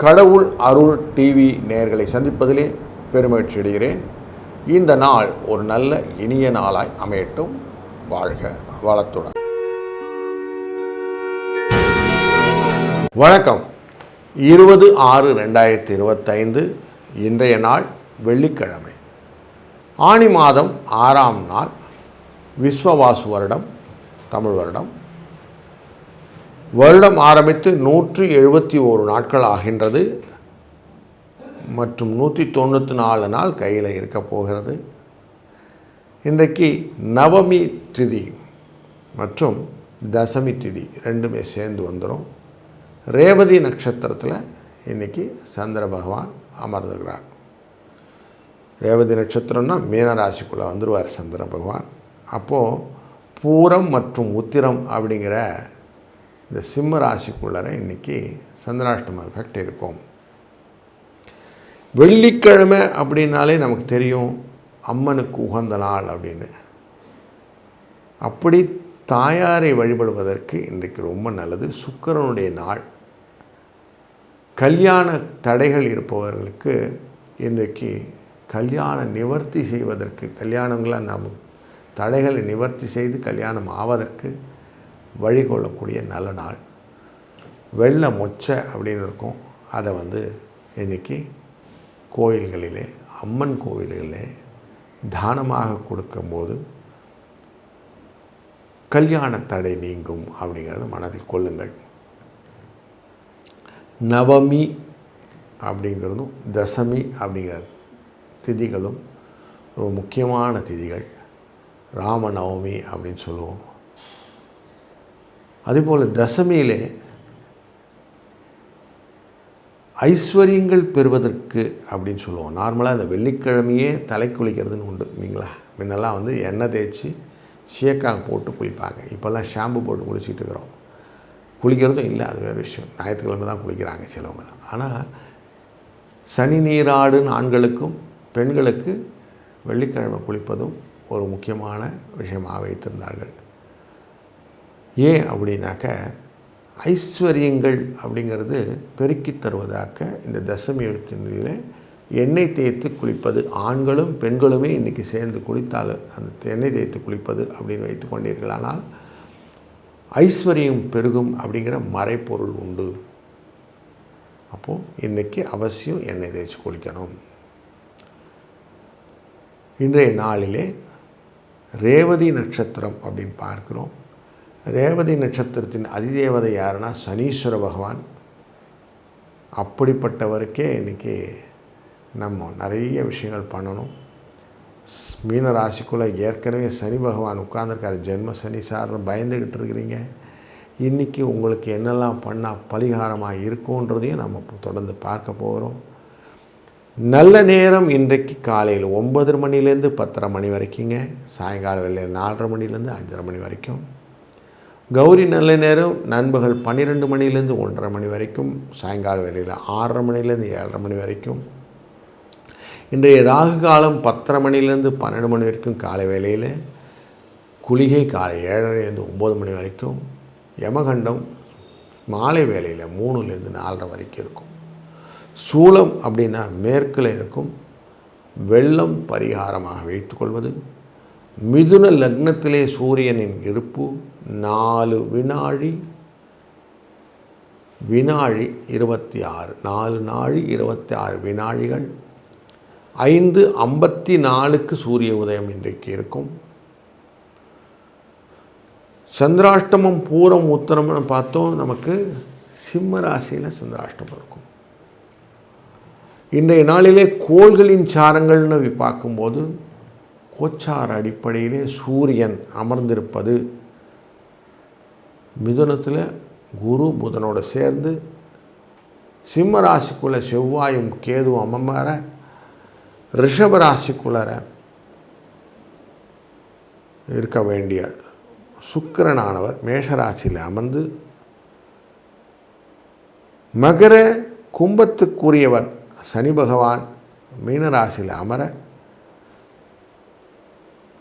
கடவுள் அருள் டிவி நேயர்களை சந்திப்பதிலே பெருமகிழ்ச்சி அடைகிறேன். இந்த நாள் ஒரு நல்ல இனிய நாளாய் அமையட்டும். வாழ்க வளத்துடன். வணக்கம். இருபது ஆறு ரெண்டாயிரத்தி இருபத்தைந்து இன்றைய நாள் வெள்ளிக்கிழமை. ஆனி மாதம் ஆறாம் நாள். விஸ்வவாசு வருடம் தமிழ் வருடம். வருடம் ஆரம்பித்து நூற்றி எழுபத்தி ஓரு நாட்கள் ஆகின்றது. மற்றும் நூற்றி தொண்ணூற்றி நாலு நாள் கையில் இருக்க போகிறது. இன்றைக்கு நவமி திதி மற்றும் தசமி திதி ரெண்டுமே சேர்ந்து வந்துடும் ரேவதி நட்சத்திரத்தில் இன்றைக்கி சந்திர பகவான் அமர்ந்துகிறார். ரேவதி நட்சத்திரம்னா மீனராசிக்குள்ளே வந்துடுவார் சந்திர பகவான். அப்போது பூரம் மற்றும் உத்திரம் அப்படிங்கிற இந்த சிம்ம ராசிக்குள்ளர இன்றைக்கி சந்திராஷ்டம எஃபெக்ட் இருக்கும். வெள்ளிக்கிழமை அப்படின்னாலே நமக்கு தெரியும் அம்மனுக்கு உகந்த நாள் அப்படின்னு. அப்படி தாயாரை வழிபடுவதற்கு இன்றைக்கு ரொம்ப நல்லது. சுக்கிரனுடைய நாள். கல்யாண தடைகள் இருப்பவர்களுக்கு இன்றைக்கு கல்யாண நிவர்த்தி செய்வதற்கு கல்யாணங்களாக நாம் தடைகளை நிவர்த்தி செய்து கல்யாணம் ஆவதற்கு வழிகொள்ளக்கூடிய நல்ல நாள். வெள்ள மொச்சை அப்படின்னு இருக்கும். அதை வந்து இன்றைக்கி கோயில்களிலே அம்மன் கோவில்களிலே தானமாக கொடுக்கும்போது கல்யாண தடை நீங்கும் அப்படிங்கிறது மனதில் கொள்ளுங்கள். நவமி அப்படிங்கிறதும் தசமி அப்படிங்கிற திதிகளும் ரொம்ப முக்கியமான திதிகள். ராமநவமி அப்படின்னு சொல்லுவோம். அதேபோல் தசமியிலே ஐஸ்வர்யங்கள் பெறுவதற்கு அப்படின்னு சொல்லுவோம். நார்மலாக இந்த வெள்ளிக்கிழமையே தலை குளிக்கிறதுன்னு உண்டு இல்லைங்களா? முன்னெல்லாம் வந்து எண்ணெய் தேய்ச்சி சீக்காங்க போட்டு குளிப்பாங்க. இப்போல்லாம் ஷாம்பு போட்டு குளிச்சுட்டு இருக்கிறோம். குளிக்கிறதும் இல்லை அது வேறு விஷயம். ஞாயிற்றுக்கிழமை தான் குளிக்கிறாங்க சிலவங்களாம் ஆனால் சனி நீராடுன்னு ஆண்களுக்கும் பெண்களுக்கு வெள்ளிக்கிழமை குளிப்பதும் ஒரு முக்கியமான விஷயமாக வைத்திருந்தார்கள். ஏன் அப்படின்னாக்க ஐஸ்வர்யங்கள் அப்படிங்கிறது பெருக்கி தருவதாக இந்த தசமி எழுத்தினிலே எண்ணெய் தேய்த்து குளிப்பது ஆண்களும் பெண்களுமே இன்றைக்கி சேர்ந்து குளித்தால் அந்த எண்ணெய் தேய்த்து குளிப்பது அப்படின்னு வைத்து கொண்டீர்களானால் ஐஸ்வர்யம் பெருகும் அப்படிங்கிற மறைப்பொருள் உண்டு. அப்போது இன்றைக்கி அவசியம் எண்ணெய் தேய்ச்சி குளிக்கணும். இன்றைய நாளிலே ரேவதி நட்சத்திரம் அப்படின்னு பார்க்குறோம். ரேவதி நட்சத்திரத்தின் அதிதேவதை யாருன்னா சனீஸ்வர பகவான். அப்படிப்பட்டவருக்கே இன்றைக்கி நம்ம நிறைய விஷயங்கள் பண்ணணும். மீன ராசிக்குள்ளே ஏற்கனவே சனி பகவான் உட்கார்ந்துருக்கார். ஜென்ம சனி சார்னு பயந்துக்கிட்டு இருக்கிறீங்க. இன்றைக்கி உங்களுக்கு என்னெல்லாம் பண்ணால் பரிகாரமாக இருக்குன்றதையும் நம்ம தொடர்ந்து பார்க்க போகிறோம் நல்ல நேரம் இன்றைக்கு காலையில் ஒன்பது மணிலேருந்து பத்தரை மணி வரைக்குங்க. சாயங்கால வேலையில் நாலரை மணிலேருந்து அஞ்சரை மணி வரைக்கும். கௌரி நல்ல நேரம் நண்பகல் பன்னிரெண்டு மணிலேருந்து ஒன்றரை மணி வரைக்கும் சாயங்கால வேலையில் ஆறரை மணிலேருந்து ஏழரை மணி வரைக்கும். இன்றைய ராகு காலம் பத்தரை மணிலேருந்து பன்னெண்டு மணி வரைக்கும் காலை வேலையில் குளிகை காலை ஏழரைலேருந்து ஒம்பது மணி வரைக்கும் யமகண்டம் மாலை வேலையில் மூணுலேருந்து நாலரை வரைக்கும் இருக்கும். சூலம் அப்படின்னா மேற்கில் இருக்கும். வெள்ளம் பரிகாரமாக வைத்துக்கொள்வது மிதுன லக்னத்திலே சூரியனின் இருப்பு. நாலு வினாழி வினாழி இருபத்தி ஆறு நாலு நாழி இருபத்தி ஆறு வினாழிகள். ஐந்து ஐம்பத்தி நாலுக்கு சூரிய உதயம் இன்றைக்கு இருக்கும். சந்திராஷ்டமம் பூரம் உத்தரம்னு பார்த்தோம். நமக்கு சிம்ம ராசியில் சந்திராஷ்டமம் இருக்கும். இன்றைய நாளிலே கோள்களின் சாரங்கள்னு பார்க்கும்போது கோச்சார அடிப்படையிலே சூரியன் அமர்ந்திருப்பது மிதுனத்தில் குரு புதனோட சேர்ந்து சிம்ம ராசிக்குள்ளே செவ்வாயும் கேதுவும் அமமார ரிஷப ராசிக்குள்ளர இருக்க வேண்டிய சுக்கிரனானவர் மேஷராசியில் அமர்ந்து மகர கும்பத்துக்குரியவர் சனி பகவான் மீனராசியில் அமர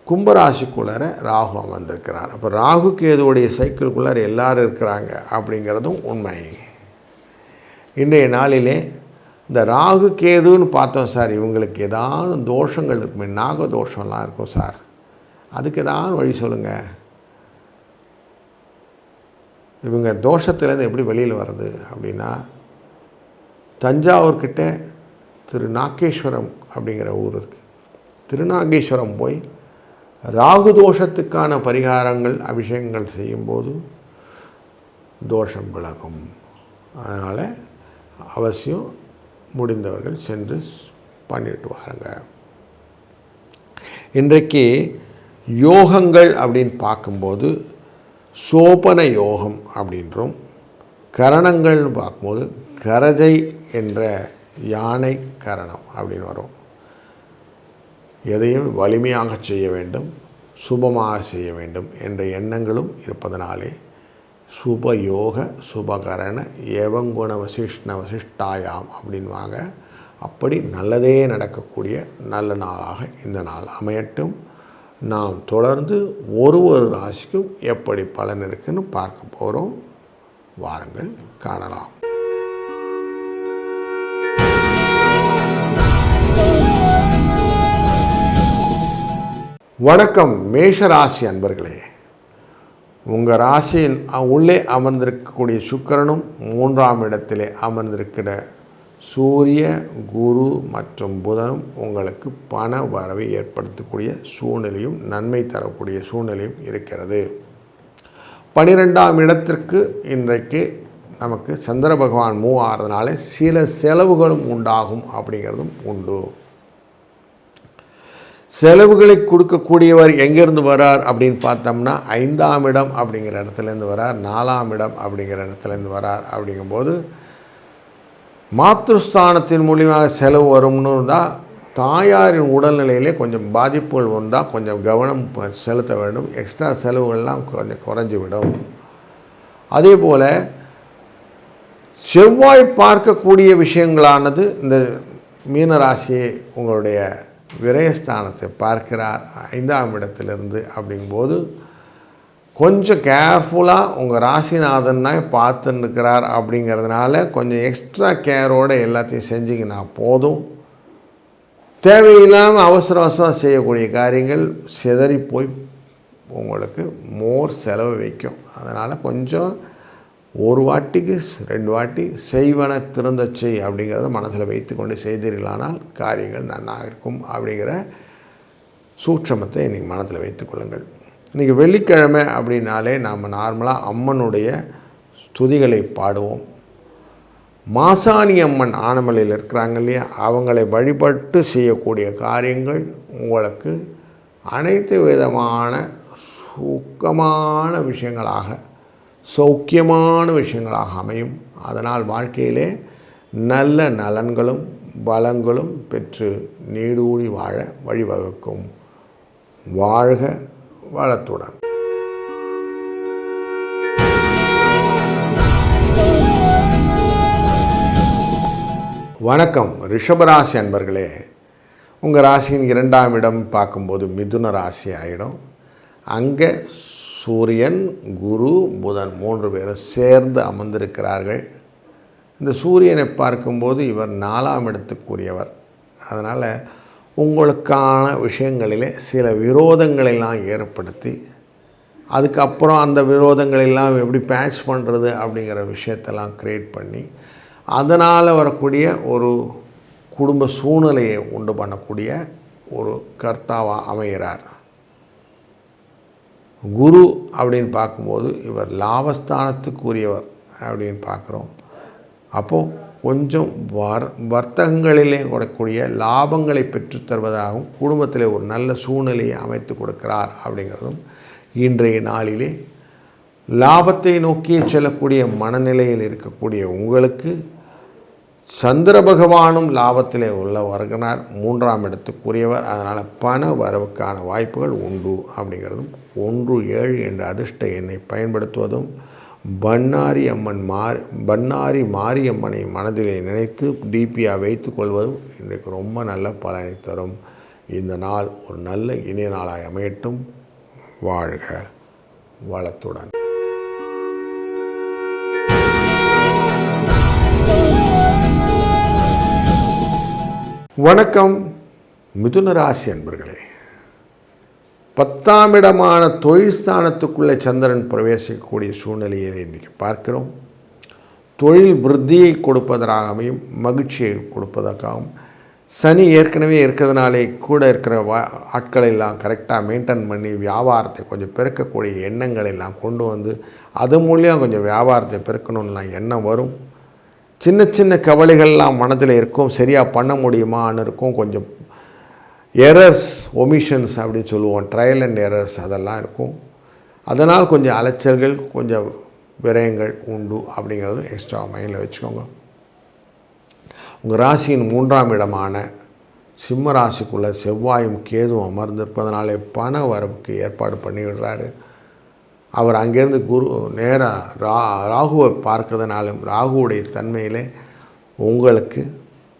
கும்பராசிக்குள்ளார ராகு அமர்ந்திருக்கிறார் அப்போ ராகு கேதுவுடைய சைக்கிள்குள்ளார எல்லாரும் இருக்கிறாங்க அப்படிங்கிறதும் உண்மை. இன்றைய நாளிலே இந்த ராகு கேதுன்னு பார்த்தோம் சார். இவங்களுக்கு ஏதாவது தோஷங்கள் இருக்குமே நாக தோஷம்லாம் இருக்கும் சார். அதுக்கு ஏதாவது வழி சொல்லுங்கள் இவங்க தோஷத்துலேருந்து எப்படி வெளியில் வர்றது அப்படின்னா தஞ்சாவூர்கிட்ட திரு நாகேஸ்வரம் அப்படிங்கிற ஊர் இருக்குது திருநாகேஸ்வரம் போய் ராகு தோஷத்துக்கான பரிகாரங்கள் அபிஷேகங்கள் செய்யும்போது தோஷம் விலகும். அதனால் அவசியம் முடிந்தவர்கள் சென்று பண்ணிட்டு வாருங்க. இன்றைக்கு யோகங்கள் அப்படின்னு பார்க்கும்போது சோபன யோகம் அப்படின்றும். கரணங்கள்னு பார்க்கும்போது கரஜை என்ற யானை கரணம் அப்படின்னு வரும். எதையும் வலிமையாக செய்ய வேண்டும் சுபமாக செய்ய வேண்டும் என்ற எண்ணங்களும் இருப்பதனாலே சுபயோக சுபகரண ஏவங்குண வசிஷ்ண வசிஷ்டாயாம் அப்படின்வாங்க. அப்படி நல்லதே நடக்கக்கூடிய நல்ல நாளாக இந்த நாள் அமையட்டும். நாம் தொடர்ந்து ஒரு ஒரு ராசிக்கும் எப்படி பலன் இருக்குன்னு பார்க்க போகிறோம் வாருங்கள் காணலாம். வணக்கம் மேஷ ராசி அன்பர்களே. உங்கள் ராசியின் உள்ளே அமர்ந்திருக்கக்கூடிய சுக்கரனும் மூன்றாம் இடத்திலே அமர்ந்திருக்கிற சூரிய குரு மற்றும் புதனும் உங்களுக்கு பண வரவை ஏற்படுத்தக்கூடிய சூழ்நிலையும் நன்மை தரக்கூடிய சூழ்நிலையும் இருக்கிறது. பனிரெண்டாம் இடத்திற்கு இன்றைக்கு நமக்கு சந்திர பகவான் மூவ் ஆகிறதுனால சில செலவுகளும் உண்டாகும் அப்படிங்கிறதும் உண்டு. செலவுகளை கொடுக்கக்கூடியவர் எங்கேருந்து வரார் அப்படின்னு பார்த்தோம்னா ஐந்தாம் இடம் அப்படிங்கிற இடத்துலேருந்து வரார் நாலாம் இடம் அப்படிங்கிற இடத்துலேருந்து வரார். அப்படிங்கும்போது மாத்ருஸ்தானத்தின் மூலியமாக செலவு வரும்னு தான் தாயாரின் உடல்நிலையிலே கொஞ்சம் பாதிப்புகள் வந்தால் கொஞ்சம் கவனம் செலுத்த வேண்டும். எக்ஸ்ட்ரா செலவுகள்லாம் கொஞ்சம் குறைஞ்சி விடும் அதே போல் செவ்வாய் பார்க்கக்கூடிய விஷயங்களானது இந்த மீனராசியை உங்களுடைய விரயஸ்தானத்தை பார்க்கிறார் ஐந்தாம் இடத்திலிருந்து அப்படிங்கும்போது கொஞ்சம் கேர்ஃபுல்லாக உங்கள் ராசிநாதன்னா பார்த்துன்னு இருக்கிறார் அப்படிங்கிறதுனால கொஞ்சம் எக்ஸ்ட்ரா கேரோடு எல்லாத்தையும் செஞ்சிங்கன்னா போதும். தேவையில்லாமல் அவசர அவசரம் செய்யக்கூடிய காரியங்கள் சிதறி போய் உங்களுக்கு மோர் செலவு வைக்கும். அதனால் கொஞ்சம் ஒரு வாட்டிக்கு ரெண்டு வாட்டி செய்வன திறந்த செய் அப்படிங்கிறத மனசில் வைத்து கொண்டு செய்தீர்களானால் காரியங்கள் நன்னாக இருக்கும் அப்படிங்கிற சூட்சமத்தை இன்றைக்கி மனத்தில் வைத்துக்கொள்ளுங்கள் இன்றைக்கி வெள்ளிக்கிழமை அப்படின்னாலே நாம் நார்மலாக அம்மனுடைய துதிகளை பாடுவோம். மாசாணி அம்மன் ஆனமலையில் இருக்கிறாங்க இல்லையா? அவங்களை வழிபட்டு செய்யக்கூடிய காரியங்கள் உங்களுக்கு அனைத்து விதமான சுக்கமான விஷயங்களாக சௌக்கியமான விஷயங்களாக அமையும். அதனால் வாழ்க்கையிலே நல்ல நலன்களும் பலங்களும் பெற்று நீடூழி வாழ வழிவகுக்கும். வாழ்க வளத்துடன். வணக்கம் ரிஷபராசி அன்பர்களே. உங்கள் ராசியின் இரண்டாம் இடம் பார்க்கும்போது மிதுன ராசி ஆகிடும் அங்கே சூரியன் குரு புதன் மூன்று பேரும் சேர்ந்து அமர்ந்திருக்கிறார்கள். இந்த சூரியனை பார்க்கும்போது இவர் நாலாம் இடத்துக்குரியவர். அதனால் உங்களுக்கான விஷயங்களிலே சில விரோதங்களெல்லாம் ஏற்படுத்தி அதுக்கப்புறம் அந்த விரோதங்களெல்லாம் எப்படி பேட்ச் பண்ணுறது அப்படிங்கிற விஷயத்தெல்லாம் க்ரியேட் பண்ணி அதனால் வரக்கூடிய ஒரு குடும்ப சூழ்நிலையை உண்டு பண்ணக்கூடிய ஒரு கர்த்தாவாக அமைகிறார். குரு அப்படின்னு பார்க்கும்போது இவர் லாபஸ்தானத்துக்குரியவர் அப்படின்னு பார்க்குறோம். அப்போது கொஞ்சம் வர் வர்த்தகங்களிலே கூடக்கூடிய லாபங்களை பெற்றுத்தருவதாகவும் குடும்பத்தில் ஒரு நல்ல சூழ்நிலையை அமைத்து கொடுக்கிறார் அப்படிங்கிறதும் இன்றைய நாளிலே லாபத்தை நோக்கியே செல்லக்கூடிய மனநிலையில் இருக்கக்கூடிய உங்களுக்கு சந்திர பகவானும் லாபத்திலே உள்ள மூன்றாம் இடத்துக்குரியவர். அதனால் பண வரவுக்கான வாய்ப்புகள் உண்டு அப்படிங்கிறதும் ஒன்று ஏழு என்ற அதிர்ஷ்ட எண்ணை பயன்படுத்துவதும் பன்னாரி அம்மன் மாறி பண்ணாரி மாரியம்மனை மனதிலே நினைத்து டிபியாக வைத்து கொள்வதும் இன்றைக்கு ரொம்ப நல்ல பலனை தரும். இந்த நாள் ஒரு நல்ல இனிய நாளாக அமையட்டும். வாழ்க வளத்துடன். வணக்கம் மிதுன ராசி அன்பர்களே. பத்தாம் இடமான தொழில் ஸ்தானத்துக்குள்ளே சந்திரன் பிரவேசிக்கக்கூடிய சூழ்நிலையை இன்றைக்கி பார்க்கிறோம். தொழில் விருத்தியை கொடுப்பதற்காகவும் மகிழ்ச்சியை கொடுப்பதற்காகவும் சனி ஏற்கனவே இருக்கிறதுனாலே கூட இருக்கிற வா ஆட்களை எல்லாம் கரெக்டாக மெயின்டைன் பண்ணி வியாபாரத்தை கொஞ்சம் பெருக்கக்கூடிய எண்ணங்கள் எல்லாம் கொண்டு வந்து அது மூலியம் கொஞ்சம் வியாபாரத்தை பெருக்கணும்லாம் எண்ணம் வரும். சின்ன சின்ன கவலைகள்லாம் மனதில் இருக்கும் சரியாக பண்ண முடியுமான்னு இருக்கும். கொஞ்சம் எரர்ஸ் ஒமிஷன்ஸ் அப்படின்னு சொல்லுவோம். ட்ரையல் அண்ட் எரர்ஸ் அதெல்லாம் இருக்கும். அதனால் கொஞ்சம் அலைச்சல்கள் கொஞ்சம் விரயங்கள் உண்டு அப்படிங்கிறது எக்ஸ்ட்ரா மைண்டில் வச்சுக்கோங்க. உங்கள் ராசியின் மூன்றாம் இடமான சிம்ம ராசிக்குள்ளே செவ்வாயும் கேதும் அமர்ந்திருப்பதனாலே பண வரவுக்கு ஏற்பாடு பண்ணி விடுறாரு அவர் அங்கேருந்து குரு நேராக ரா ராகுவை பார்க்கறதுனாலும் ராகுவுடைய தன்மையிலே உங்களுக்கு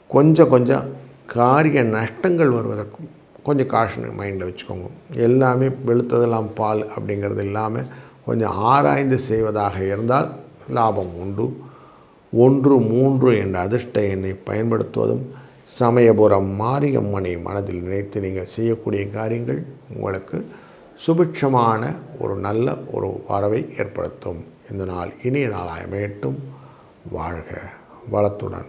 கொஞ்சம் கொஞ்சம் காரிய நஷ்டங்கள் வருவதற்கும் கொஞ்சம் காஷன் மைண்டில் வச்சுக்கோங்க. எல்லாமே வெளுத்ததெல்லாம் பால் அப்படிங்கிறது இல்லாமல் கொஞ்சம் ஆராய்ந்து செய்வதாக இருந்தால் லாபம் உண்டு. ஒன்று மூன்று என்ற அதிர்ஷ்ட எண்ணை பயன்படுத்துவதும் சமயபுரம் மாரியம்மனை மனதில் நினைத்து நீங்கள் செய்யக்கூடிய காரியங்கள் உங்களுக்கு சுபிட்சமான ஒரு நல்ல ஒரு வரவை ஏற்படுத்தும். இந்த நாள் இனிய நாளாய் அமையட்டும். வாழ்க வளத்துடன்.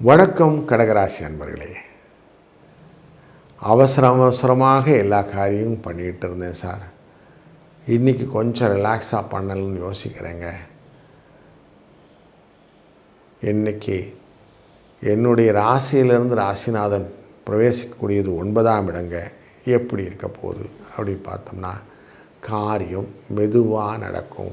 வணக்கம் கடகராசி அன்பர்களே. அவசரம் அவசரமாக எல்லா காரியமும் பண்ணிகிட்டு இருந்தேன் சார். இன்றைக்கி கொஞ்சம் ரிலாக்ஸாக பண்ணலன்னு யோசிக்கிறேங்க. இன்றைக்கி என்னுடைய ராசியிலிருந்து ராசிநாதன் பிரவேசிக்கக்கூடியது ஒன்பதாம் இடங்க. எப்படி இருக்க போகுது? அப்படின்னு பார்த்தோம்னா காரியம் மெதுவாக நடக்கும்.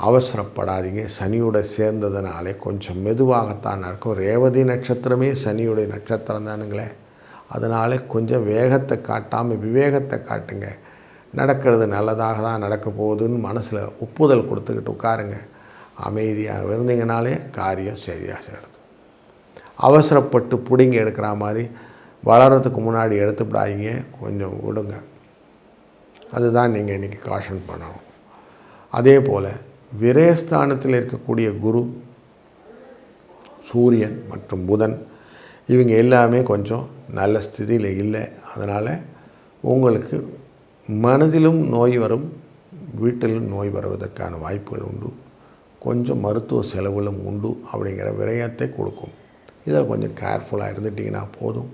அவசரப்படாதீங்க. சனியோட சேர்ந்ததுனாலே கொஞ்சம் மெதுவாகத்தான் நடக்கும். ரேவதி நட்சத்திரமே சனியுடைய நட்சத்திரம் தானுங்களே. அதனால் கொஞ்சம் வேகத்தை காட்டாமல் விவேகத்தை காட்டுங்க. நடக்கிறது நல்லதாக தான் நடக்க போகுதுன்னு மனசில் ஒப்புதல் கொடுத்துக்கிட்டு உட்காருங்க. அமைதியாக இருந்தீங்கனாலே காரியம் சரியாக சேரும் அவசரப்பட்டு பிடிங்கி எடுக்கிற மாதிரி வளர்கிறதுக்கு முன்னாடி எடுத்துவிடாதீங்க கொஞ்சம் விடுங்க. அதுதான் நீங்கள் இன்றைக்கி காஷன் பண்ணணும். அதே போல் விரயஸ்தானத்தில் இருக்கக்கூடிய குரு சூரியன் மற்றும் புதன் இவங்க எல்லாமே கொஞ்சம் நல்ல ஸ்திதியில் இல்லை. அதனால் உங்களுக்கு மனதிலும் நோய் வரும் வீட்டிலும் நோய் வருவதற்கான வாய்ப்புகள் உண்டு. கொஞ்சம் மருத்துவ செலவுகளும் உண்டு அப்படிங்கிற விரயத்தை கொடுக்கும். இதில் கொஞ்சம் கேர்ஃபுல்லாக இருந்துட்டிங்கன்னா போதும்.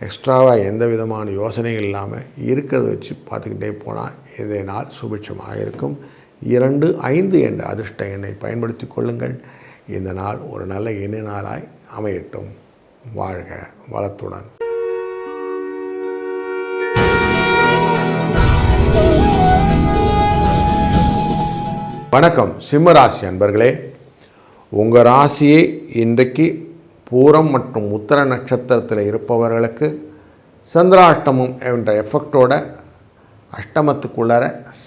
எக்ஸ்ட்ராவாக எந்த விதமான யோசனைகள் இல்லாமல் இருக்கிறத வச்சு பார்த்துக்கிட்டே போனால் இதே நாள் சுபிட்சமாக இருக்கும். இரண்டு ஐந்து என்ற அதிர்ஷ்ட எண்ணை பயன்படுத்தி கொள்ளுங்கள். இந்த நாள் ஒரு நல்ல எண்ண நாளாய் அமையட்டும். வாழ்க வளத்துடன். வணக்கம். சிம்மராசி அன்பர்களே உங்கள் ராசியை இன்றைக்கு பூரம் மற்றும் உத்தர நட்சத்திரத்தில் இருப்பவர்களுக்கு சந்திராஷ்டமம் என்ற எஃபெக்டோட அஷ்டமத்துக்குள்ளார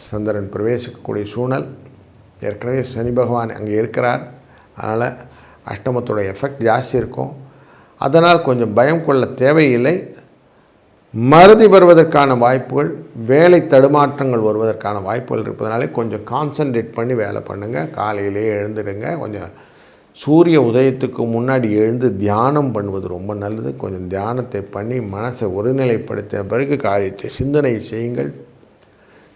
சந்திரன் பிரவேசிக்கக்கூடிய சூழல் ஏற்கனவே சனி பகவான் அங்கே இருக்கிறார். அதனால் அஷ்டமத்தோட எஃபெக்ட் ஜாஸ்தி இருக்கும். அதனால் கொஞ்சம் பயம் கொள்ள தேவையில்லை. மறதி வருவதற்கான வாய்ப்புகள் வேலை தடுமாற்றங்கள் வருவதற்கான வாய்ப்புகள் இருப்பதனாலே கொஞ்சம் கான்சன்ட்ரேட் பண்ணி வேலை பண்ணுங்கள் காலையிலேயே எழுந்துடுங்க கொஞ்சம் சூரிய உதயத்துக்கு முன்னாடி எழுந்து தியானம் பண்ணுவது ரொம்ப நல்லது. கொஞ்சம் தியானத்தை பண்ணி மனசை ஒருநிலைப்படுத்திய பிறகு காரியத்தை சிந்தனை செய்யுங்கள்.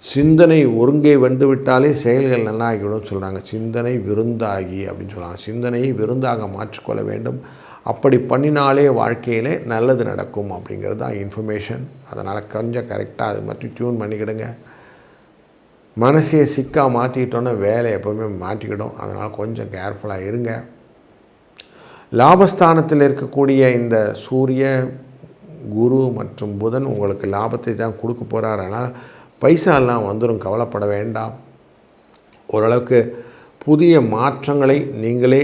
சிந்தனை ஒருங்கே வந்து விட்டாலே செயல்கள் நல்லா ஆகிவிடும் சொல்கிறாங்க சிந்தனை விருந்தாகி அப்படின்னு சொல்கிறாங்க சிந்தனையை விருந்தாக மாற்றிக்கொள்ள வேண்டும். அப்படி பண்ணினாலே வாழ்க்கையிலே நல்லது நடக்கும் அப்படிங்கிறது தான் இன்ஃபர்மேஷன். அதனால் கொஞ்சம் கரெக்டாக அது மட்டும் டியூன் பண்ணிக்கிடுங்க. மனசையை சிக்காக மாற்றிக்கிட்டோன்னா வேலை எப்போவுமே மாட்டிக்கிடும். அதனால் கொஞ்சம் கேர்ஃபுல்லாக இருங்க. லாபஸ்தானத்தில் இருக்கக்கூடிய இந்த சூரிய குரு மற்றும் புதன் உங்களுக்கு லாபத்தை தான் கொடுக்க போகிறார் ஆனால் பைசாலாம் வந்துடும் கவலைப்பட வேண்டாம். ஓரளவுக்கு புதிய மாற்றங்களை நீங்களே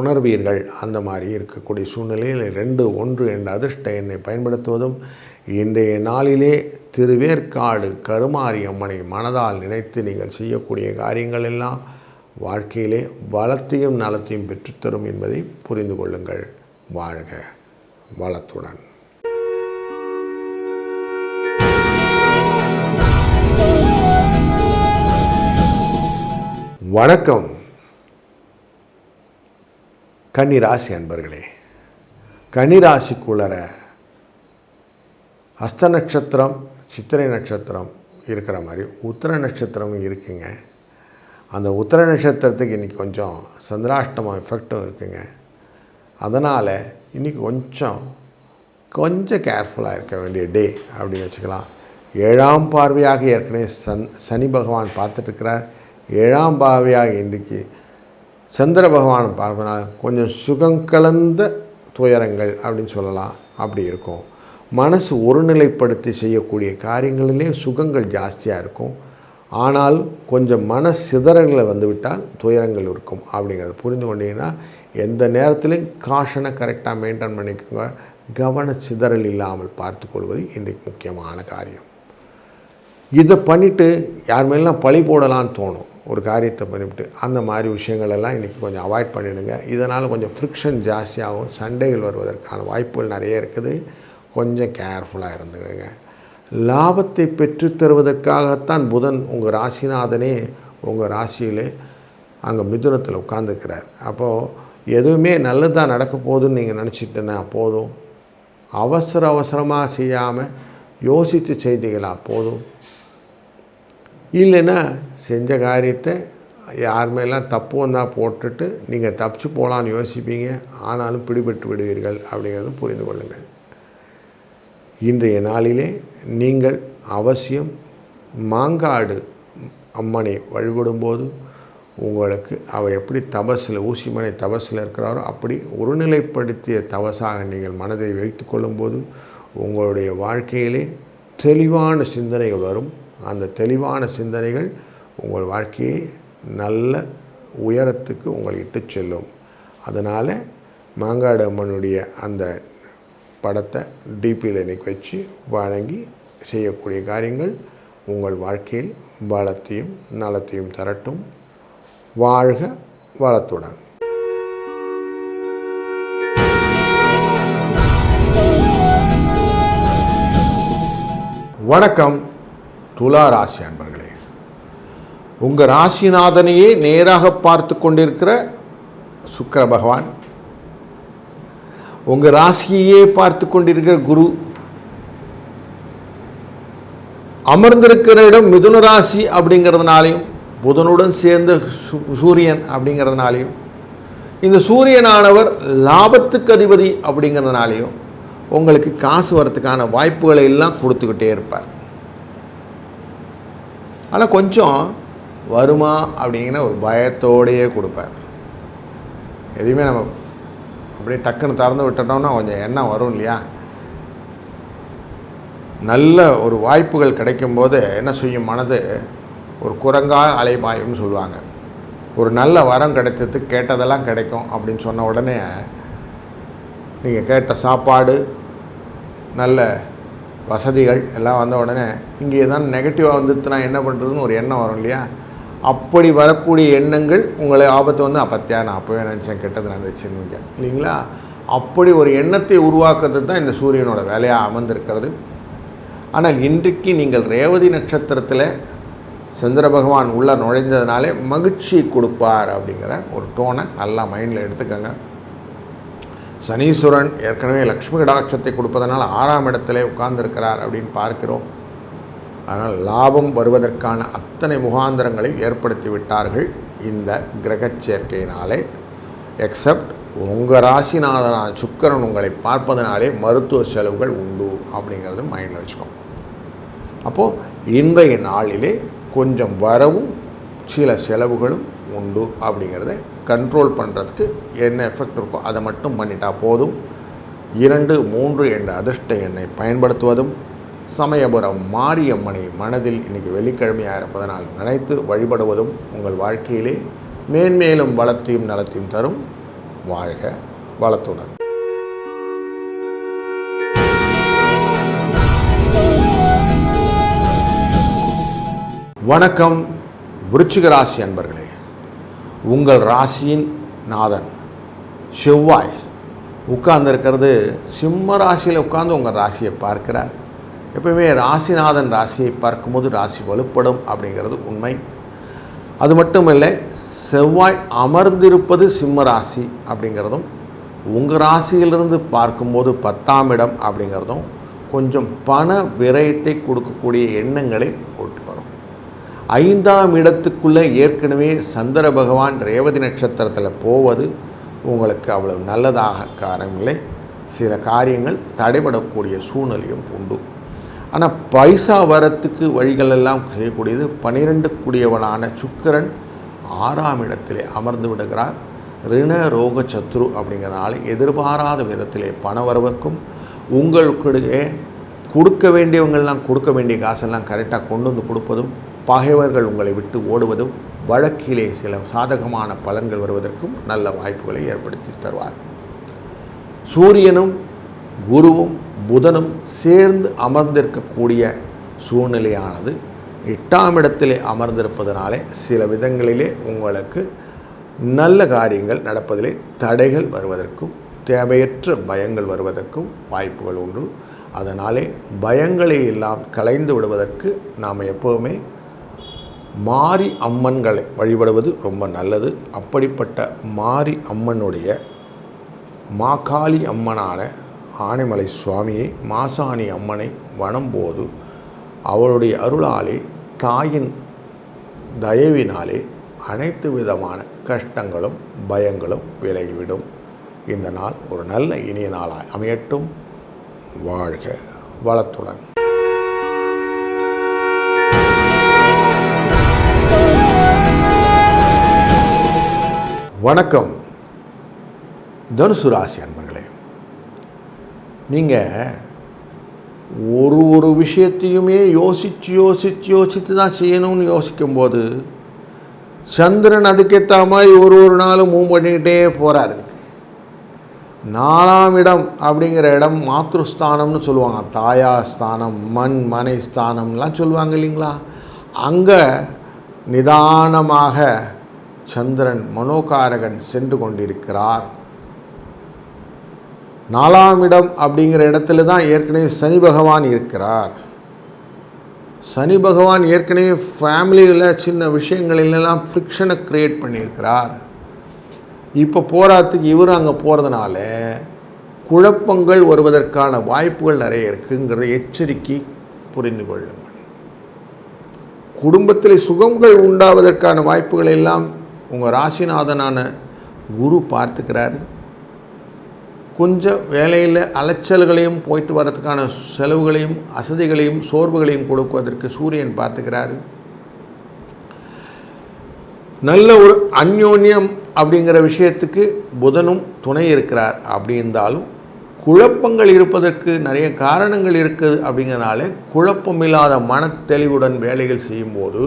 உணர்வீர்கள். அந்த மாதிரி இருக்கக்கூடிய சூழ்நிலையில் ரெண்டு ஒன்று என்ற அதிர்ஷ்ட எண்ணை பயன்படுத்துவதும் இன்றைய நாளிலே திருவேற்காடு கருமாரி அம்மனை மனதால் நினைத்து நீங்கள் செய்யக்கூடிய காரியங்கள் எல்லாம் வாழ்க்கையிலே வளத்தையும் நலத்தையும் பெற்றுத்தரும் என்பதை புரிந்து கொள்ளுங்கள். வாழ்க வளத்துடன். வணக்கம். கன்னிராசி அன்பர்களே கன்னிராசிக்குள்ளற ஹஸ்த நட்சத்திரம் சித்திரை நட்சத்திரம் இருக்கிற மாதிரி உத்திர நட்சத்திரமும் இருக்குங்க. அந்த உத்திர நட்சத்திரத்துக்கு இன்றைக்கி கொஞ்சம் சந்திராஷ்டமம் எஃபெக்டும் இருக்குங்க. அதனால் இன்றைக்கி கொஞ்சம் கொஞ்சம் கேர்ஃபுல்லாக இருக்க வேண்டிய டே அப்படின்னு வச்சுக்கலாம். ஏழாம் பார்வையாக ஏற்கனவே சன் சனி பகவான் பார்த்துட்ருக்கிறார் ஏழாம் பார்வையாக இன்றைக்கி சந்திர பகவான் பார்ப்பனால் கொஞ்சம் சுகம் கலந்த துயரங்கள் அப்படின்னு சொல்லலாம். அப்படி இருக்கும். மனசு ஒருநிலைப்படுத்தி செய்யக்கூடிய காரியங்களிலே சுகங்கள் ஜாஸ்தியாக இருக்கும். ஆனால் கொஞ்சம் மன சிதறல்களை வந்துவிட்டால் துயரங்கள் இருக்கும். அப்படிங்கிறத புரிந்து கொண்டீங்கன்னா எந்த நேரத்திலையும் காஷனை கரெக்டாக மெயின்டைன் பண்ணிக்கோங்க. கவன சிதறல் இல்லாமல் பார்த்துக்கொள்வது இன்றைக்கு முக்கியமான காரியம். இதை பண்ணிவிட்டு யார் மேலாம் பழி போடலான்னு தோணும். ஒரு காரியத்தை பண்ணிவிட்டு அந்த மாதிரி விஷயங்கள் எல்லாம் இன்றைக்கி கொஞ்சம் அவாய்ட் பண்ணிவிடுங்க இதனால் கொஞ்சம் ஃப்ரிக்ஷன் ஜாஸ்தியாகும். சண்டைகள் வருவதற்கான வாய்ப்புகள் நிறைய இருக்குது. கொஞ்சம் கேர்ஃபுல்லாக இருந்துக்கிடுங்க லாபத்தை பெற்று தருவதற்காகத்தான் புதன் உங்கள் ராசிநாதனே உங்கள் ராசியிலே அங்கே மிதுனத்தில் உட்காந்துக்கிறார் அப்போது எதுவுமே நல்லதாக நடக்க போகுதுன்னு நீங்கள் நினச்சிட்டுனா போதும். அவசர அவசரமாக செய்யாமல் யோசித்து செய்தீங்களா போதும். இல்லைன்னா செஞ்ச காரியத்தை யார் மேலாம் தப்பு வந்தால் போட்டுட்டு நீங்கள் தப்பிச்சு போகலான்னு யோசிப்பீங்க. ஆனாலும் பிடிபட்டு விடுவீர்கள் அப்படிங்கிறத புரிந்து கொள்ளுங்கள். இன்றைய நாளிலே நீங்கள் அவசியம் மாங்காடு அம்மனை வழிபடும்போது உங்களுக்கு அவள் எப்படி தபஸில் ஊசிமனை தபஸில் இருக்கிறாரோ அப்படி ஒருநிலைப்படுத்திய தவசாக நீங்கள் மனதை வைத்து கொள்ளும்போது உங்களுடைய வாழ்க்கையிலே தெளிவான சிந்தனைகள் வரும். அந்த தெளிவான சிந்தனைகள் உங்கள் வாழ்க்கையை நல்ல உயரத்துக்கு உங்களை இட்டு செல்லும். அதனால் மாங்காடு அம்மனுடைய அந்த படத்தை டிபியில் இன்னைக்கு வச்சு வணங்கி செய்யக்கூடிய காரியங்கள் உங்கள் வாழ்க்கையில் பலத்தையும் நலத்தையும் தரட்டும். வாழ்க வளத்துடன். வணக்கம். துலா ராசி அன்பர்களே. உங்கள் ராசிநாதனையே நேராக பார்த்து கொண்டிருக்கிற சுக்கிர பகவான் உங்கள் ராசியையே பார்த்து கொண்டிருக்கிற குரு. அமர்ந்திருக்கிற இடம் மிதுன ராசி அப்படிங்கிறதுனாலையும் புதனுடன் சேர்ந்த சூரியன் அப்படிங்கிறதுனாலையும் இந்த சூரியனானவர் லாபத்துக்கு அதிபதி அப்படிங்கிறதுனாலையும் உங்களுக்கு காசு வரத்துக்கான வாய்ப்புகளை எல்லாம் கொடுத்துக்கிட்டே இருப்பார். ஆனால் கொஞ்சம் வருமா அப்படிங்கிற ஒரு பயத்தோடையே கொடுப்பார். எதுவுமே நம்ம அப்படியே டக்குன்னு திறந்து விட்டுட்டோம்னா கொஞ்சம் எண்ணம் வரும் இல்லையா? நல்ல ஒரு வாய்ப்புகள் கிடைக்கும்போது என்ன செய்யும்? மனது ஒரு குரங்கா அலைபாயும்னு சொல்லுவாங்க. ஒரு நல்ல வரம் கிடைத்தது கேட்டதெல்லாம் கிடைக்கும் அப்படின்னு சொன்ன உடனே நீங்கள் கேட்ட சாப்பாடு நல்ல வசதிகள் எல்லாம் வந்த உடனே இங்கே தான் நெகட்டிவாக வந்துட்டுனா என்ன பண்ணுறதுன்னு ஒரு எண்ணம் வரும் இல்லையா? அப்படி வரக்கூடிய எண்ணங்கள் உங்களை ஆபத்து வந்து அப்பத்தியா நான் அப்போவே நினச்சேன் கெட்டது நடந்துச்சுன்னு இல்லைங்களா? அப்படி ஒரு எண்ணத்தை உருவாக்குறது தான் இந்த சூரியனோட வேலையாக அமர்ந்திருக்கிறது. ஆனால் இன்றைக்கு நீங்கள் ரேவதி நட்சத்திரத்தில் சந்திர பகவான் உள்ளே நுழைந்ததுனாலே மகிழ்ச்சி கொடுப்பார் அப்படிங்கிற ஒரு டோனை நல்லா மைண்டில் எடுத்துக்கோங்க. சனீஸ்வரன் ஏற்கனவே லக்ஷ்மி கடாட்சத்தை கொடுப்பதனால் ஆறாம் இடத்துல உட்கார்ந்துருக்கிறார் அப்படின்னு பார்க்கிறோம். அதனால் லாபம் வருவதற்கான அத்தனை முகாந்திரங்களை ஏற்படுத்தி விட்டார்கள் இந்த கிரக சேர்க்கையினாலே. எக்ஸப்ட் உங்கள் ராசிநாதனான சுக்கரன் உங்களை பார்ப்பதனாலே மருத்துவ செலவுகள் உண்டு அப்படிங்கிறது மைண்டில் வச்சுக்கோங்க. அப்போது இன்றைய நாளிலே கொஞ்சம் வரவும் சில செலவுகளும் உண்டு அப்படிங்கிறத கண்ட்ரோல் பண்ணுறதுக்கு என்ன எஃபெக்ட் இருக்கோ அதை மட்டும் பண்ணிட்டா போதும். இரண்டு மூன்று என்ற அதிர்ஷ்ட எண்ணை பயன்படுத்துவதும் சமயபுரம் மாரியம்மனை மனதில் இன்றைக்கி வெள்ளிக்கிழமையாக இருப்பதனால் நினைத்து வழிபடுவதும் உங்கள் வாழ்க்கையிலே மேன்மேலும் வளத்தையும் நலத்தையும் தரும். வாழ்க வளத்துடன். வணக்கம் விருச்சிக ராசி அன்பர்களே. உங்கள் ராசியின் நாதன் செவ்வாய் உட்கார்ந்துருக்கிறது. சிம்ம ராசியில் உட்கார்ந்து உங்கள் ராசியை பார்க்கிறார். எப்பவுமே ராசிநாதன் ராசியை பார்க்கும்போது ராசி வலுப்படும் அப்படிங்கிறது உண்மை. அது மட்டும் இல்லை செவ்வாய் அமர்ந்திருப்பது சிம்ம ராசி அப்படிங்கிறதும் உங்கள் ராசியிலிருந்து பார்க்கும்போது பத்தாம் இடம் அப்படிங்கிறதும் கொஞ்சம் பண விரயத்தை கொடுக்கக்கூடிய எண்ணங்களை ஓட்டு வரும். ஐந்தாம் இடத்துக்குள்ளே ஏற்கனவே சந்திர பகவான் ரேவதி நட்சத்திரத்தில் போவது உங்களுக்கு அவ்வளவு நல்லதாக காரணமில்லை சில காரியங்கள் தடைபடக்கூடிய சூழ்நிலையும் உண்டு. ஆனால் பைசா வரத்துக்கு வழிகள் எல்லாம் செய்யக்கூடியது பனிரெண்டு கூடியவனான சுக்கிரன் ஆறாம் இடத்திலே அமர்ந்து விடுகிறார். ரிண ரோக சத்ரு அப்படிங்கிறனால எதிர்பாராத விதத்திலே பண வரவுக்கும் உங்களுக்கிடையே கொடுக்க வேண்டியவங்கள்லாம் கொடுக்க வேண்டிய காசெல்லாம் கரெக்டாக கொண்டு வந்து கொடுப்பதும் பகைவர்கள் உங்களை விட்டு ஓடுவதும் வழக்கிலே சில சாதகமான பலன்கள் வருவதற்கும் நல்ல வாய்ப்புகளை ஏற்படுத்தி தருவார். சூரியனும் குருவும் புதனும் சேர்ந்து அமர்ந்திருக்கக்கூடிய சூழ்நிலையானது எட்டாம் இடத்திலே அமர்ந்திருப்பதனாலே சில விதங்களிலே உங்களுக்கு நல்ல காரியங்கள் நடப்பதிலே தடைகள் வருவதற்கும் தேவையற்ற பயங்கள் வருவதற்கும் வாய்ப்புகள் உண்டு. அதனாலே பயங்களை எல்லாம் கலைந்து விடுவதற்கு நாம் எப்போவுமே மாரி அம்மன்களை வழிபடுவது ரொம்ப நல்லது. அப்படிப்பட்ட மாரி அம்மனுடைய மாகாளி அம்மனான ஆனைமலை சுவாமியை மாசாணி அம்மனை வணம்போது அவளுடைய அருளாலே தாயின் தயவினாலே அனைத்து விதமான கஷ்டங்களும் பயங்களும் விலகிவிடும். இந்த நாள் ஒரு நல்ல இனிய நாளாய் அமையட்டும். வாழ்க வளத்துடன். வணக்கம். தனுசு ராசி அன்பர்களே நீங்கள் ஒரு ஒரு விஷயத்தையுமே யோசித்து யோசித்து யோசித்து தான் செய்யணும்னு யோசிக்கும்போது சந்திரன் அதுக்கேற்ற மாதிரி ஒரு ஒரு நாளும் மூவ் பண்ணிக்கிட்டே போகிறாரு நாலாம் இடம் அப்படிங்கிற இடம் மாத்ருஸ்தானம்னு சொல்லுவாங்க. தாயா ஸ்தானம் மண் மனை ஸ்தானம்லாம் சொல்லுவாங்க இல்லைங்களா? அங்கே நிதானமாக சந்திரன் மனோகாரகன் சென்று கொண்டிருக்கிறார். நாலாம் இடம் அப்படிங்கிற இடத்துல தான் ஏற்கனவே சனி பகவான் இருக்கிறார். சனி பகவான் ஏற்கனவே ஃபேமிலியில் சின்ன விஷயங்களிலெல்லாம் ஃப்ரிக்ஷனை க்ரியேட் பண்ணியிருக்கிறார். இப்போ போகிறத்துக்கு இவர் அங்கே போகிறதுனால குழப்பங்கள் வருவதற்கான வாய்ப்புகள் நிறைய இருக்குங்கிறத எச்சரிக்கை புரிந்து கொள்ளுங்கள். குடும்பத்தில் சுகங்கள் உண்டாவதற்கான வாய்ப்புகள் எல்லாம் உங்கள் ராசிநாதனான குரு பார்த்துக்கிறாரு. கொஞ்சம் வேலையில் அலைச்சல்களையும் போயிட்டு வர்றதுக்கான செலவுகளையும் அசதிகளையும் சோர்வுகளையும் கொடுப்பதற்கு சூரியன் பார்த்துக்கிறாரு. நல்ல ஒரு அந்யோன்யம் அப்படிங்கிற விஷயத்துக்கு புதனும் துணை இருக்கிறார் அப்படி இருந்தாலும் குழப்பங்கள் இருப்பதற்கு நிறைய காரணங்கள் இருக்குது அப்படிங்கிறனால குழப்பமில்லாத மனத்தெளிவுடன் வேலைகள் செய்யும்போது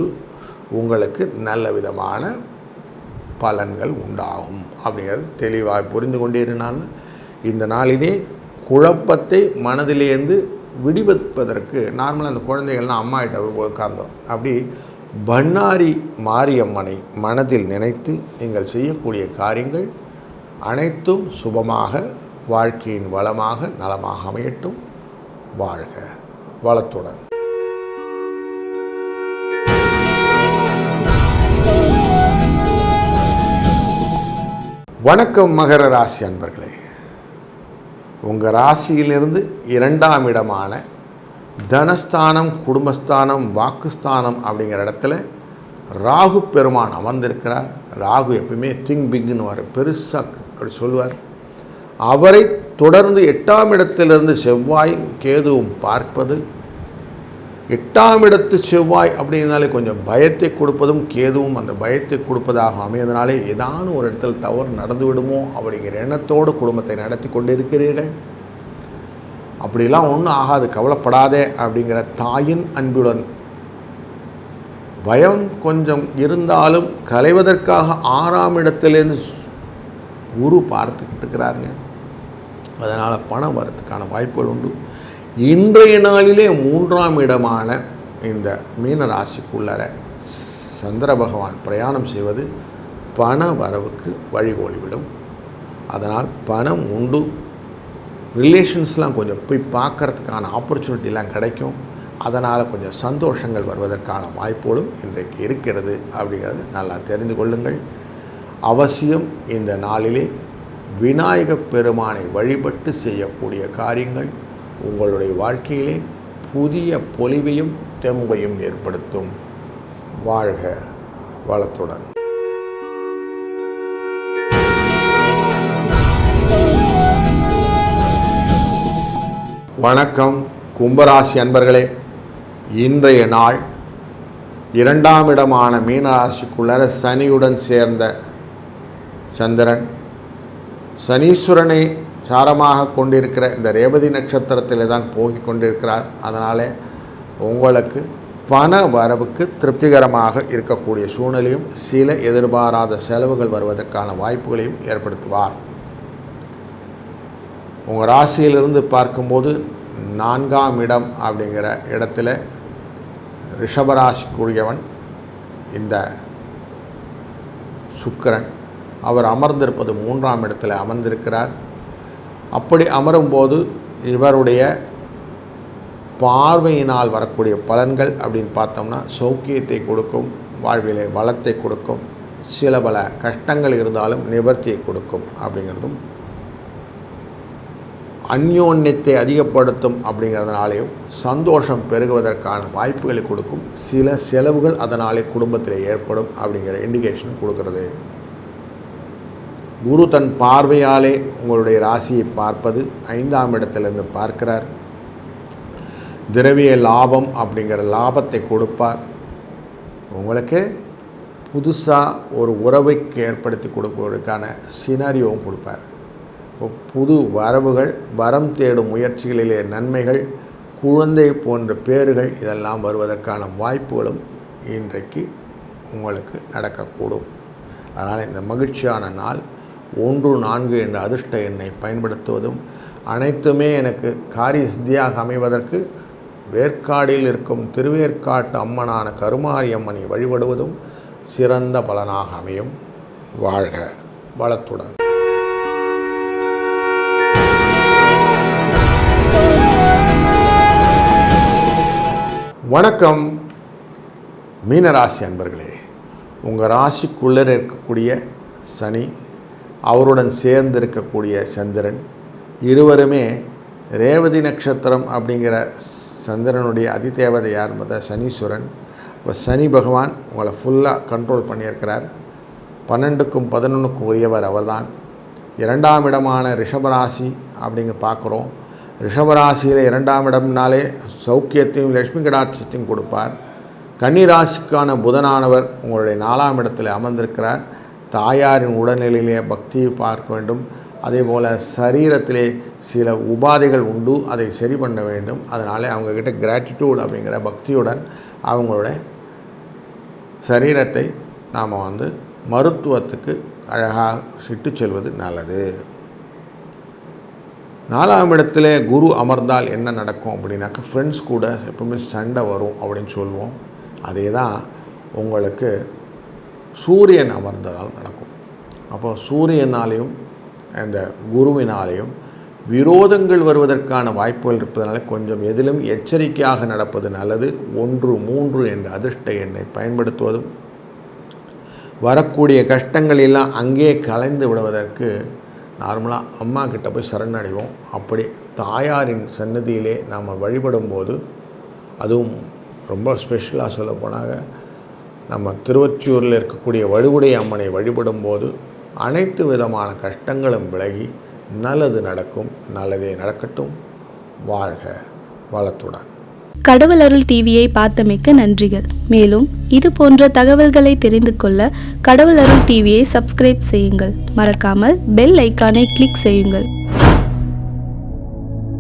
உங்களுக்கு நல்ல விதமான பலன்கள் உண்டாகும் அப்படிங்கிறது தெளிவாக புரிந்து கொண்டிருந்தான் இந்த நாளிலே குழப்பத்தை மனதிலேருந்து விடுவிப்பதற்கு நார்மலாக அந்த குழந்தைகள்லாம் அம்மா கிட்ட போய் உட்காந்துரும் அப்படி பண்ணாரி மாரியம்மனை மனதில் நினைத்து நீங்கள் செய்யக்கூடிய காரியங்கள் அனைத்தும் சுபமாக வாழ்க்கையின் வளமாக நலமாக அமையட்டும். வாழ்க வளத்துடன். வணக்கம் மகர ராசி அன்பர்களே. உங்கள் ராசியிலிருந்து இரண்டாம் இடமான தனஸ்தானம் குடும்பஸ்தானம் வாக்குஸ்தானம் அப்படிங்கிற இடத்துல ராகு பெருமான் அமர்ந்திருக்கிறார். ராகு எப்பயுமே திங் பிக்னு வார் பெருசாக அப்படி சொல்லுவார். அவரை தொடர்ந்து எட்டாம் இடத்திலிருந்து செவ்வாயும் கேதுவும் பார்ப்பது எட்டாம் இடத்து செவ்வாய் அப்படின்னாலே கொஞ்சம் பயத்தை கொடுப்பதும் கேதுவும் அந்த பயத்தை கொடுப்பதாக அமையதனாலே ஏதானும் ஒரு இடத்துல தவறு நடந்து விடுமோ அப்படிங்கிற எண்ணத்தோடு குடும்பத்தை நடத்தி கொண்டிருக்கிறீர்கள். அப்படிலாம் ஒன்றும் ஆகாது கவலைப்படாதே அப்படிங்கிற தாயின் அன்புடன். பயம் கொஞ்சம் இருந்தாலும் கலைவதற்காக ஆறாம் இடத்துலேருந்து குரு பார்த்துக்கிட்டு இருக்கிறாருங்க. அதனால் பணம் வரத்துக்கான வாய்ப்புகள் உண்டு. இன்றைய நாளிலே மூன்றாம் இடமான இந்த மீன ராசிக்குள்ளர சந்திர பகவான் பிரயாணம் செய்வது பண வரவுக்கு வழிகோலிவிடும். அதனால் பணம் உண்டு. ரிலேஷன்ஸ்லாம் கொஞ்சம் போய் பார்க்கறதுக்கான ஆப்பர்ச்சுனிட்டிலாம் கிடைக்கும். அதனால் கொஞ்சம் சந்தோஷங்கள் வருவதற்கான வாய்ப்புகளும் இன்றைக்கு இருக்கிறது அப்படிங்கிறது நல்லா தெரிந்து கொள்ளுங்கள். அவசியம் இந்த நாளிலே விநாயகப் பெருமானை வழிபட்டு செய்யக்கூடிய காரியங்கள். உங்களுடைய வாழ்க்கையிலே புதிய பொலிவையும் தெம்பையும் ஏற்படுத்தும். வாழ்க வளத்துடன். வணக்கம் கும்பராசி அன்பர்களே. இன்றைய நாள் இரண்டாம் இடமான மீனராசிக்குள்ளர சனியுடன் சேர்ந்த சந்திரன். சனீஸ்வரனை சாரமாக கொண்டிருக்கிற இந்த ரேவதி நட்சத்திரத்தில் தான் போகிக் கொண்டிருக்கிறார். அதனாலே உங்களுக்கு பண வரவுக்கு திருப்திகரமாக இருக்கக்கூடிய சூழ்நிலையும் சில எதிர்பாராத செலவுகள் வருவதற்கான வாய்ப்புகளையும் ஏற்படுத்துவார். உங்கள் ராசியிலிருந்து பார்க்கும்போது நான்காம் இடம் அப்படிங்கிற இடத்துல ரிஷபராசிக்குரியவன் இந்த சுக்கிரன். அவர் அமர்ந்திருப்பது மூன்றாம் இடத்தில் அமர்ந்திருக்கிறார். அப்படி அமரும்போது இவருடைய பார்வையினால் வரக்கூடிய பலன்கள் அப்படின்னு பார்த்தோம்னா சௌக்கியத்தை கொடுக்கும் வாழ்விலே வளத்தை கொடுக்கும் சில பல கஷ்டங்கள் இருந்தாலும் நிவர்த்தியை கொடுக்கும் அப்படிங்கிறதும் அந்யோன்யத்தை அதிகப்படுத்தும் அப்படிங்கிறதுனாலையும் சந்தோஷம் பெருகுவதற்கான வாய்ப்புகளை கொடுக்கும். சில செலவுகள் அதனாலே குடும்பத்தில் ஏற்படும் அப்படிங்கிற இண்டிகேஷன் கொடுக்குறது. குரு தன் பார்வையாலே உங்களுடைய ராசியை பார்ப்பது ஐந்தாம் இடத்திலிருந்து பார்க்கிறார். திரவிய லாபம் அப்படிங்கிற லாபத்தை கொடுப்பார். உங்களுக்கு புதுசாக ஒரு உறவைக்கு ஏற்படுத்தி கொடுப்பதற்கான சினாரியோவும் கொடுப்பார். இப்போ புது வரவுகள் வரம் தேடும் முயற்சிகளிலே நன்மைகள் குழந்தை போன்ற பேறுகள் இதெல்லாம் வருவதற்கான வாய்ப்புகளும் இன்றைக்கு உங்களுக்கு நடக்கக்கூடும். அதனால் இந்த மகிழ்ச்சியான நாள் ஒன்று நான்கு என்ற அதிர்ஷ்ட எண்ணை பயன்படுத்துவதும் அனைத்துமே எனக்கு காரிய சித்தியாக அமைவதற்கு வேற்காடில் இருக்கும் திருவேற்காட்டு அம்மனான கருமாரி அம்மனை வழிபடுவதும் சிறந்த பலனாக அமையும். வாழ்க வளத்துடன். வணக்கம். மீனராசி அன்பர்களே உங்கள் ராசிக்குள்ளே இருக்கக்கூடிய சனி அவருடன் சேர்ந்து இருக்கக்கூடிய சந்திரன். இருவருமே ரேவதி நட்சத்திரம் அப்படிங்கிற சந்திரனுடைய அதிதேவதை யார் பார்த்தா சனீஸ்வரன். இப்போ சனி பகவான் உங்களை ஃபுல்லாக கண்ட்ரோல் பண்ணியிருக்கிறார். பன்னெண்டுக்கும் பதினொன்றுக்கும் உரியவர் அவர்தான். இரண்டாம் இடமான ரிஷபராசி அப்படிங்க பார்க்குறோம். ரிஷபராசியில் இரண்டாம் இடம்னாலே சௌக்கியத்தையும் லட்சுமி கடாட்சத்தையும் கொடுப்பார். கன்னிராசிக்கான புதனானவர் உங்களுடைய நாலாம் இடத்தில் அமர்ந்திருக்கிறார். தாயாரின் உடல்நிலையிலே பக்தியை பார்க்க வேண்டும். அதே போல் சரீரத்திலே சில உபாதைகள் உண்டு. அதை சரி பண்ண வேண்டும். அதனால் அவங்கக்கிட்ட கிராட்டிடியூட் அப்படிங்கிற பக்தியுடன் அவங்களோட சரீரத்தை நாம் வந்து மருத்துவத்துக்கு அழகாக சிட்டு செல்வது நல்லது. நாலாம் இடத்துல குரு அமர்ந்தால் என்ன நடக்கும் அப்படின்னாக்கா ஃப்ரெண்ட்ஸ் கூட எப்பவுமே சண்டை வரும் அப்படின்னு சொல்லுவோம் அதே தான் உங்களுக்கு சூரியன் அமர்ந்ததால் நடக்கும். அப்போ சூரியனாலையும் அந்த குருவினாலையும் விரோதங்கள் வருவதற்கான வாய்ப்புகள் இருப்பதனால கொஞ்சம் எதிலும் எச்சரிக்கையாக நடப்பது நல்லது. ஒன்று மூன்று என்ற அதிர்ஷ்ட எண்ணை பயன்படுத்துவதும் வரக்கூடிய கஷ்டங்கள் எல்லாம் அங்கே கலைந்து விடுவதற்கு நார்மலாக அம்மா கிட்ட போய் சரணடைவோம். அப்படி தாயாரின் சன்னதியிலே நாம் வழிபடும் போது அதுவும் ரொம்ப ஸ்பெஷலாக சொல்லப்போனாங்க நம்ம திருவொற்றியூரில் இருக்கக்கூடிய வடுகுடை அம்மனை வழிபடும் போது அனைத்து விதமான கஷ்டங்களும் விலகி நல்லது நடக்கும் நல்லதே நடக்கட்டும். வாழ்க வளத்துடன். கடவுள் அருள் டிவியை பார்த்தமைக்க நன்றிகள். மேலும் இது போன்ற தகவல்களை தெரிந்து கொள்ள கடவுள் அருள் டிவியை சப்ஸ்கிரைப் செய்யுங்கள். மறக்காமல் பெல் ஐக்கானை கிளிக் செய்யுங்கள்.